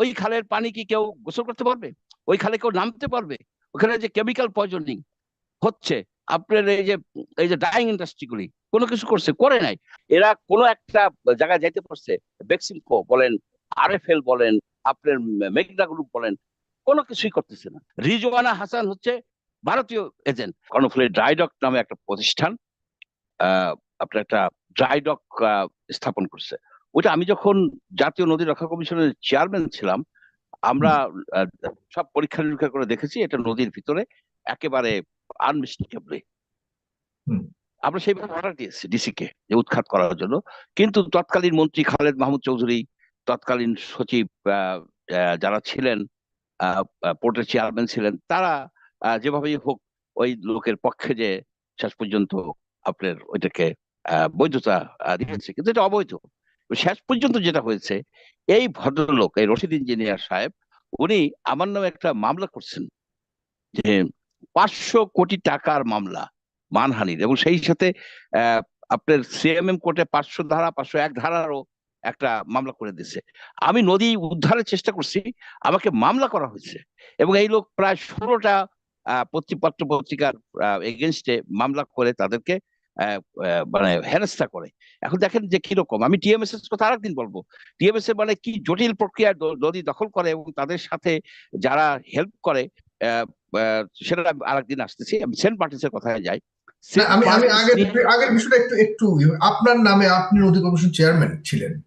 ওই খালের পানি কি কেউ গোসল করতে পারবে? ওই খালে কেউ নামতে পারবে? ওখানে যে কেমিক্যাল পয়জনিং হচ্ছে, আপনার এই যে এই যে ডাইং ইন্ডাস্ট্রি গুলি, কোনো কিছু করছে, করে নাই। এরা কোনো একটা জায়গায় যাইতে পারছে বেক্সিমকো বলেন আরএফএল বলেন, আপনার মেঘনা গ্রুপ বলেন, কোনো কিছুই করতেছে না। রিজওয়ানা হাসান হচ্ছে ভারতীয় এজেন্ট কর্ণফুলের ড্রাইডক নামে একটা প্রতিষ্ঠান আপনার একটা ড্রাইডক স্থাপন করছে। ওইটা আমি যখন জাতীয় নদী রক্ষা কমিশনের চেয়ারম্যান ছিলাম আমরা সব পরীক্ষা নিরীক্ষা করে দেখেছি এটা নদীর ভিতরে একেবারে আনমিস্টেকেবলি। আমরা সেইভাবে অর্ডার দিয়েছি ডিসি কে যে উৎখাত করার জন্য। কিন্তু তৎকালীন মন্ত্রী খালেদ মাহমুদ চৌধুরী তৎকালীন সচিব যারা ছিলেন পোর্টের চেয়ারম্যান ছিলেন তারা আহ, যেভাবেই হোক ওই লোকের পক্ষে যে শেষ পর্যন্ত আপনার ওইটাকে আহ, বৈধতা দিয়েছে। কিন্তু এটা অবৈধ। শেষ পর্যন্ত যেটা হয়েছে, এই ভদ্রলোক, এই রশিদ ইঞ্জিনিয়ার সাহেব, উনি আমার নামে একটা মামলা করছেন যে পাঁচশো কোটি টাকার মামলা মানহানির এবং সেই সাথে আপনার সিএমএম কোর্টে পাঁচশো ধারা, পাঁচশো এক ধারারও একটা মামলা করে দিছে আমি নদী উদ্ধারের চেষ্টা করছি, আমাকে মামলা করা হয়েছে এবং এই লোক প্রায় ষোলোটা পত্রিকার এগেনস্টে মামলা করে তাদেরকে মানে হেনস্থা করে। এখন দেখেন যে কীরকম আমি টিএমএস এর কথা আরেকদিন বলব। টিএমএস এর মানে কি জটিল প্রক্রিয়ায় দ- নদী দখল করে এবং তাদের সাথে যারা হেল্প করে সেটা আরেকদিন আসতেছি। আমি সেন্ট মার্টিনসের কথায় যাই। আমি আমি আগের মার্টিনস- আগের বিষয়টা একটু একটু আপনার নামে আপনি নদী কমিশন চেয়ারম্যান ছিলেন।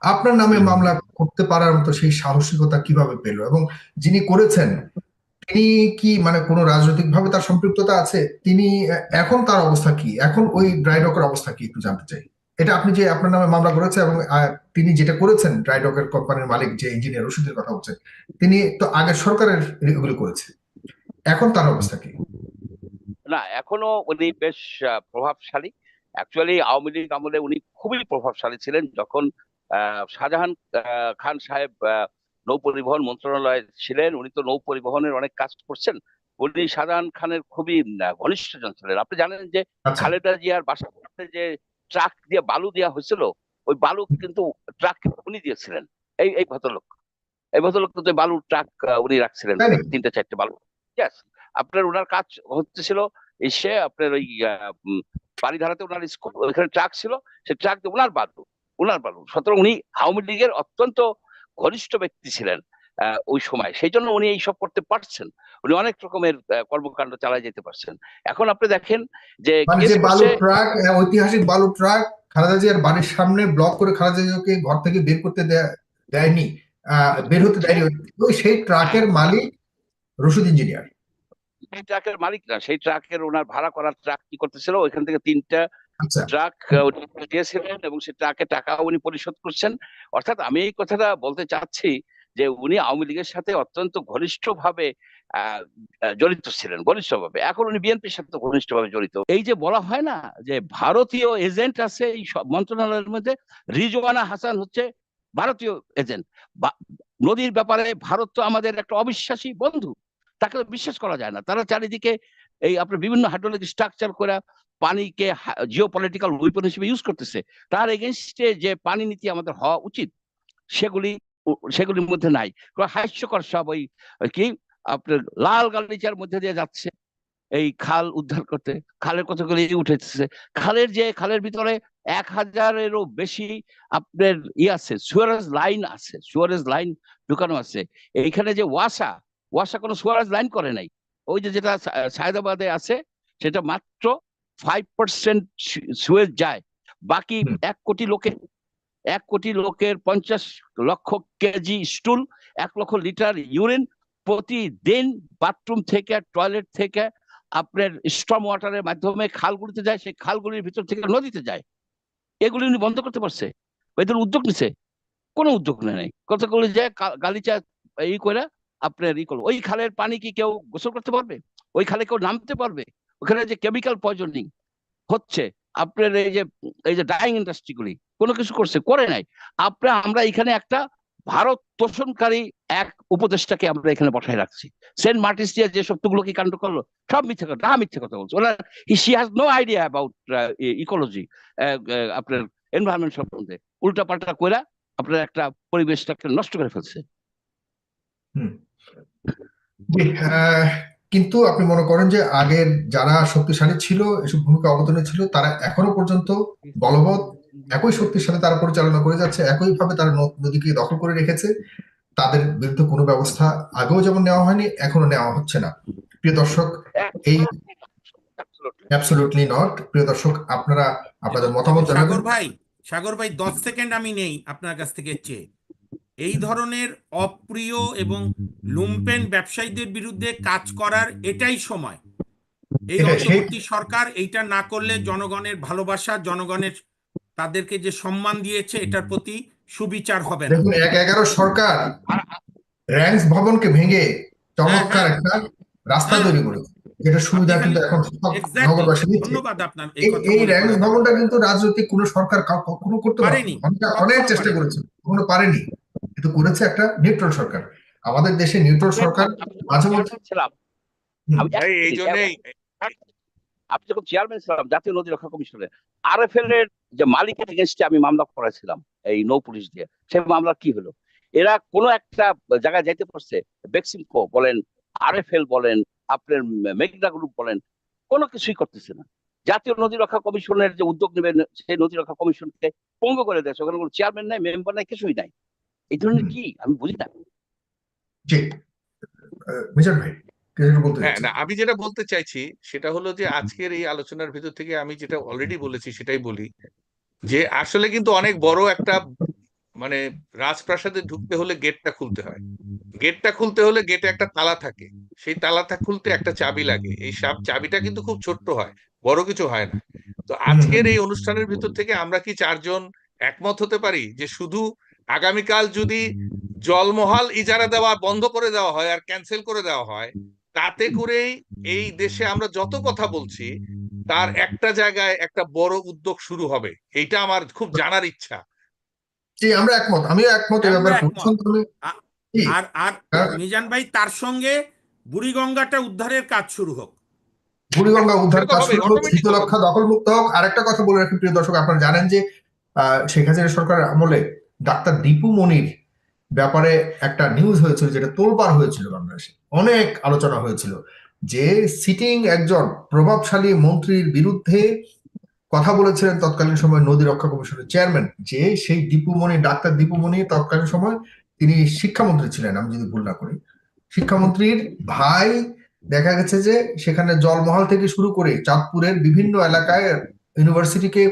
আপনার নামে মামলা করতে পারার মতো সেই সাহসিকতা কীভাবে পেল? এবং যিনি করেছেন তিনি কি মানে কোনো রাজনৈতিক ভাবে তার সম্পৃক্ততা আছে? তিনি, এখন তার অবস্থা কি? এখন ওই ড্রাইডকের অবস্থা কি একটু জানতে চাই। এটা আপনি যে আপনার নামে মামলা করেছে এবং তিনি যেটা করেছেন ড্রাইডকের কোম্পানির মালিক যে ইঞ্জিনিয়ার রশিদের কথা হচ্ছে তিনি তো আগের সরকারের এগুলো করেছে। এখন তার অবস্থা কি? না, এখনও উনি বেশ প্রভাবশালী। অ্যাকচুয়ালি আওয়ামী লীগ আমলে উনি খুবই প্রভাবশালী ছিলেন যখন শাহজাহান খান সাহেব নৌ পরিবহন মন্ত্রণালয়ে ছিলেন উনি তো নৌ পরিবহনের অনেক কাজ করছেন। উনি শাহজাহান খানের খুবই ঘনিষ্ঠজন ছিলেন। আপনি জানেন যে আচ্ছা। খালেদা জিয়ার বাসা করতে যে ট্রাক দিয়ে বালু দেওয়া হয়েছিল ওই বালু কিন্তু ট্রাক উনি দিয়েছিলেন। এই এই ভদ্রলোক। এই ভদ্রলোক তো বালুর ট্রাক উনি রাখছিলেন? তিনটে চারটে বালু। Yes, আপনার ওনার কাজ হচ্ছিল এসে আপনার ওই বাড়িধারাতে ওনার স্কুল ওইখানে ট্রাক ছিল সেই ট্রাক দিয়ে ওনার বালু ওনার বালু। সুতরাং উনি আওয়ামী লীগের অত্যন্ত ঘনিষ্ঠ ব্যক্তি ছিলেন ওই সময়। সেই জন্য উনি এইসব করতে পারছেন। উনি অনেক রকমের কর্মকাণ্ড চালায় যেতে পারছেন। এখন আপনি দেখেন যে মানে বালু ট্রাক ঐতিহাসিক বালু ট্রাক খালেদা জিয়ার বাড়ির সামনে ব্লক করে খালেদা জিয়াকে ঘর থেকে বের করতে দেয়া- দেয়নি বের হতে দেয়নি। ওই সেই ট্রাকের মালিক রশিদ ইঞ্জিনিয়ার। সেই ট্রাকের মালিক না সেই ট্রাকের ওনার ভাড়া করার ট্রাক কি করতেছিল? ওইখান থেকে তিনটা ট্রাক উনি দিয়েছিলেন এবং সেই ট্রাকে টাকাও উনি পরিশোধ করছেন। অর্থাৎ আমি এই কথাটা বলতে চাচ্ছি যে উনি আওয়ামী লীগের সাথে অত্যন্ত ঘনিষ্ঠভাবে জড়িত ছিলেন, ঘনিষ্ঠভাবে। এখন উনি বিএনপির সাথে ঘনিষ্ঠভাবে জড়িত। এই যে বলা হয় না যে ভারতীয় এজেন্ট আছে এই সব মন্ত্রণালয়ের মধ্যে, রিজওয়ানা হাসান হচ্ছে ভারতীয় এজেন্ট। নদীর ব্যাপারে ভারত তো আমাদের একটা অবিশ্বাসী বন্ধু। তাকে বিশ্বাস করা যায় না। তারা চারিদিকে এই আপনার বিভিন্ন হাইড্রোলজি স্ট্রাকচার করে পানিকে জিও পলিটিক্যাল উইপন হিসেবে ইউজ করতেছে। তার এগেনস্টে যে পানি নীতি আমাদের হওয়া উচিত, সেগুলি সেগুলির মধ্যে নাই। হাস্যকর সব ওই কি? আপনার লাল গালিচার মধ্যে দিয়ে যাচ্ছে, এই খাল উদ্ধার করতে। খালের কতগুলি উঠেছে? খালের যে, খালের ভিতরে এক হাজারেরও বেশি আপনার ই আছে সুয়ারেজ লাইন আছে সুয়ারেজ লাইন ঢুকানো আছে। এইখানে যে ওয়াসা ওয়াসা কোনো সুয়ারেজ লাইন করে নাই। ওই যে যেটা সায়দাবাদে আছে সেটা মাত্র ফাইভ পার্সেন্ট সুয়েজ যায়। বাকি এক কোটি লোকের এক কোটি লোকের পঞ্চাশ লক্ষ কেজি স্টুল এক লক্ষ লিটার ইউরিন প্রতিদিন বাথরুম থেকে টয়লেট থেকে আপনার স্ট্রম ওয়াটারের মাধ্যমে খালগুলিতে যায় সেই খালগুলির ভিতর থেকে নদীতে যায়। এগুলি উনি বন্ধ করতে পারছে। এদের উদ্যোগ নিছে। কোনো উদ্যোগ নাই। কতগুলি যায় কা- গালিচা ই করে আপনার ই করল ওই খালের পানি কি কেউ গোসল করতে পারবে? ওই খালে কেউ নামতে পারবে? ওখানে যে কেমিক্যাল পয়জনিং হচ্ছে, আপনার এই যে এই যে ডাইং ইন্ডাস্ট্রি গুলি, কোনো কিছু করছে, করে নাই। আপনার আমরা এখানে একটা ভারত তোষণকারী এক উপদেষ্টাকে আমরা এখানে বসায় রাখছি। সেন্ট মার্টিস দিয়ে যে সবগুলো কি কাণ্ড করল? সব মিথ্যে কথা না মিথ্যে কথা বলছে। ওনার she has no idea about ecology আপনার এনভায়রনমেন্ট সম্বন্ধে। উল্টা পাল্টা কইরা আপনার একটা পরিবেশটাকে নষ্ট করে ফেলছে। হুম। কিন্তু আপনি মনে করেন যে আগের যারা শক্তিশালী ছিল এসব ভূমিকা অবতীর্ণ ছিল তারা এখনও পর্যন্ত বলবৎ একই শক্তির সাথে তারা পরিচালনা করে যাচ্ছে একইভাবে তারা নদীকে দখল করে রেখেছে। তাদের বিরুদ্ধে কোনো ব্যবস্থা আগেও যেমন নেওয়া হয়নি এখনও নেওয়া হচ্ছে না। প্রিয় দর্শক এই অ্যাবসলিউটলি নট প্রিয় দর্শক আপনারা আপনাদের মতামত জানাবেন। সাগর ভাই সাগর ভাই দশ সেকেন্ড আমি নেই আপনার কাছ থেকে চেয়ে। এই ধরনের অপ্রিয় এবং লুম্পেন ব্যবসায়ীদের বিরুদ্ধে কাজ করার এটাই সময়। এই অন্তর্বর্তী সরকার এইটা না করলে জনগণের ভালোবাসা জনগণের তাদেরকে যে সম্মান দিয়েছে এটার প্রতি সুবিচার হবে না। দেখুন এক এগারো সরকার র্যাঙ্কস ভবনকে ভেঙে চমৎকার হ্যাঁ, একটা রাস্তা হ্যাঁ। তৈরি করেছে। যেটা সুবিধা কিন্তু এখন নগরবাসী ধন্যবাদ আপনার এই র্যাঙ্কস ভবনটা কিন্তু রাজনৈতিক কোনো সরকার কখনো করতে পারেনি। অনেক চেষ্টা। করেছে কখনো পারেনি। কিন্তু করেছে একটা নিউট্রাল সরকার। আমাদের দেশে নিউট্রাল সরকার মাঝে মধ্যে এই জন্যই। আপনি যখন চেয়ারম্যান ছিলাম জাতীয় নদী রক্ষা কমিশনের আরএফএল এর যে মালিকের এগেনস্টে আমি মামলা করেছিলাম এই নৌ পুলিশ দিয়ে সেই মামলা কি হলো? এরা কোনো একটা জায়গায় যাইতে পারছে বেক্সিমকো বলেন আরএফএল বলেন আপনার মেঘনা গ্রুপ বলেন কোনো কিছুই করতেছে না। জাতীয় নদী রক্ষা কমিশনের যে উদ্যোগ নেবেন সেই নদী রক্ষা কমিশনকে পঙ্গ করে দিয়েছে। ওখানে কোনো চেয়ারম্যান নাই মেম্বার নাই কিছুই নাই। এই ধরনের কি? আমি বুঝি না। জি। আহ, মিজান ভাই কিছু বলতে হ্যাঁ? না আমি যেটা বলতে চাইছি সেটা হলো যে আজকের এই আলোচনার ভিতর থেকে আমি যেটা অলরেডি বলেছি সেটাই বলি যে আসলে কিন্তু অনেক বড় একটা মানে রাজপ্রাসাদে ঢুকতে হলে গেটটা খুলতে হয়। গেটটা খুলতে হলে গেটে একটা তালা থাকে। সেই তালাটা খুলতে একটা চাবি লাগে। এই সাব- চাবিটা কিন্তু খুব ছোট্ট হয় বড় কিছু হয় না। তো আজকের এই অনুষ্ঠানের ভিতর থেকে আমরা কি চারজন একমত হতে পারি যে শুধু আগামীকাল যদি জলমহাল ইজারা দেওয়া বন্ধ করে দেওয়া হয় আর ক্যান্সেল করে দেওয়া হয় তাতে করেই এই দেশে আমরা যত কথা বলছি তার একটা জায়গায় একটা বড় উদ্যোগ শুরু হবে। এইটা আমার খুব জানার ইচ্ছা। জি আমরা একমত। আমিও একমত এই ব্যাপারে। আর আর হ্যাঁ। মিজান ভাই তার সঙ্গে বুড়িগঙ্গাটা উদ্ধারের কাজ শুরু হোক। বুড়িগঙ্গা উদ্ধার কাজ শুরু হোক শীতলক্ষা দখল মুক্ত হোক। আরেকটা কথা বলে রাখি প্রিয় দর্শক আপনারা জানেন যে আহ, শেখ হাসিনা সরকারের আমলে ডাক্তার দীপু মনির ব্যাপারে একটা নিউজ হয়েছিল যেটা তোলপাড় হয়েছিল বাংলাদেশে। অনেক আলোচনা হয়েছিল যে সিটিং একজন প্রভাবশালী মন্ত্রীর বিরুদ্ধে কথা বলেছিলেন তৎকালীন সময় নদী রক্ষা কমিশনের চেয়ারম্যান যে সেই দীপু মনি ডাক্তার দীপু মনি তৎকালীন সময় তিনি শিক্ষামন্ত্রী ছিলেন, আমি যদি ভুল না করি। শিক্ষামন্ত্রীর ভাই দেখা গেছে যে সেখানে জলমহল থেকে শুরু করে চাঁদপুরের বিভিন্ন এলাকায় ইউনিভার্সিটিকে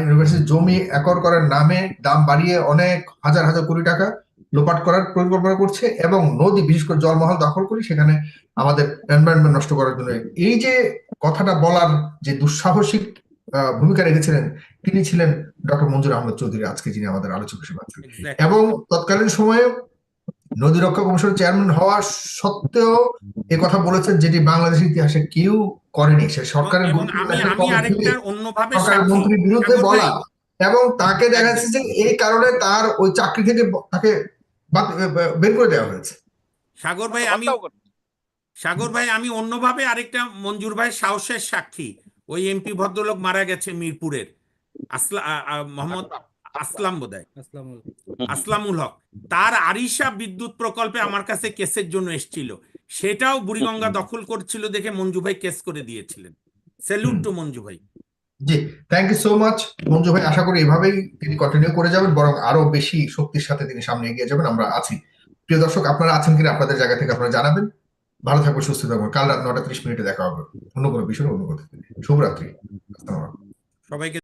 ইউনিভার্সিটির জমি একর করার নামে দাম বাড়িয়ে অনেক হাজার হাজার কোটি টাকা লোপাট করার পরিকল্পনা করছে এবং নদী বিশেষ করে জলমহল দখল করে সেখানে আমাদের এনভায়রনমেন্ট নষ্ট করার জন্য। এই যে কথাটা বলার যে দুঃসাহসিক আহ, ভূমিকা রেখেছিলেন তিনি ছিলেন ডক্টর মঞ্জুর আহমদ চৌধুরী আজকে যিনি আমাদের আলোচক হিসেবে আছেন। এবং তৎকালীন সময়ে নদী রক্ষা কমিশনের চেয়ারম্যান হওয়া সত্ত্বেও এ কথা বলেছেন যেটি বাংলাদেশের ইতিহাসে কেউ করেনি। সে সরকারের সরকারের মন্ত্রীর বিরুদ্ধে বলা। এবং তাকে দেখা যাচ্ছে যে এই কারণে তার ওই চাকরি থেকে তাকে বের করে দেওয়া হয়েছে। সাগর ভাই আমি সাগর ভাই আমি অন্যভাবে আরেকটা মঞ্জুর ভাই সাহসের সাক্ষী। ওই এমপি ভদ্রলোক মারা গেছে মিরপুরের। আসলা মোহাম্মদ আসলাম বোধহয়। আসলামুল হক। তার আরিশা বিদ্যুৎ প্রকল্পে আমার কাছে কেসের জন্য এসেছিল। সেটাও বুড়িগঙ্গা দখল করছিল দেখে মঞ্জু ভাই কেস করে দিয়েছিলেন। স্যালুট টু মঞ্জু ভাই। জি thank you so much Manju ভাই আশা করি এভাবেই তিনি কন্টিনিউ করে যাবেন বরং আরও বেশি শক্তির সাথে তিনি সামনে এগিয়ে যাবেন। আমরা আছি। প্রিয় দর্শক আপনারা আছেন কিনা আপনাদের জায়গা থেকে আপনারা জানাবেন। ভালো থাকবেন সুস্থ থাকবেন। কাল রাত নটা ত্রিশ মিনিটে দেখা হবে। অন্য কোনো বিষয় অন্য কথা শুভরাত্রি। সবাইকে